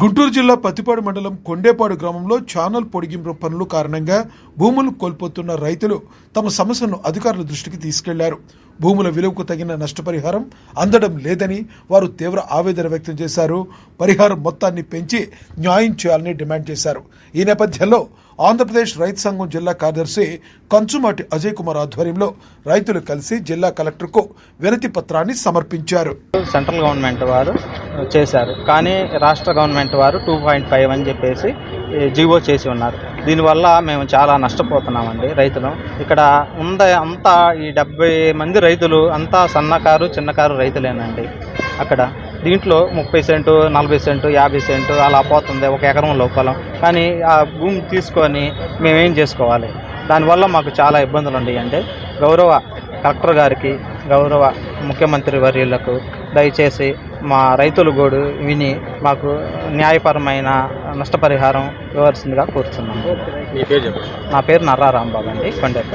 గుంటూరు జిల్లా పత్తిపాడు మండలం కొండేపాడు గ్రామంలో ఛానల్ పొడిగింపు పనులు కారణంగా భూములు కోల్పోతున్న రైతులు తమ సమస్యను అధికారుల దృష్టికి తీసుకెళ్ళారు. భూముల విలువకు తగిన నష్టపరిహారం అందడం లేదని వారు తీవ్ర ఆవేదన వ్యక్తం చేశారు. పరిహారం మొత్తాన్ని పెంచి న్యాయం చేయాలని డిమాండ్ చేశారు. ఈ నేపథ్యంలో ఆంధ్రప్రదేశ్ రైతు సంఘం జిల్లా కార్యదర్శి కంచుమాటి అజయ్ కుమార్ ఆధ్వర్యంలో రైతులు కలిసి జిల్లా కలెక్టర్కు వినతి పత్రాన్ని సమర్పించారు. సెంట్రల్ గవర్నమెంట్ వారు చేశారు. కానీ రాష్ట్ర గవర్నమెంట్ వారు టూ పాయింట్ ఫైవ్ అని చెప్పేసి జీవో చేసి ఉన్నారు. దీనివల్ల మేము చాలా నష్టపోతున్నామండి రైతులు. ఇక్కడ ఉంద అంతా ఈ డెబ్బై మంది రైతులు అంతా సన్నకారు చిన్నకారు రైతులేనండి. అక్కడ దీంట్లో ముప్పై సెంటు నలభై సెంటు యాభై సెంటు అలా పోతుంది ఒక ఎకరంలో పొలం కానీ ఆ భూమి తీసుకొని మేమేం చేసుకోవాలి? దానివల్ల మాకు చాలా ఇబ్బందులు ఉన్నాయండి గౌరవ కలెక్టర్ గారికి గౌరవ ముఖ్యమంత్రి వర్యులకు దయచేసి మా రైతులు గోడు విని మాకు న్యాయపరమైన నష్టపరిహారం ఇవ్వాల్సిందిగా కోరుతున్నాను. నా పేరు నర్రా రాంబాబు అండి కొండెప్ప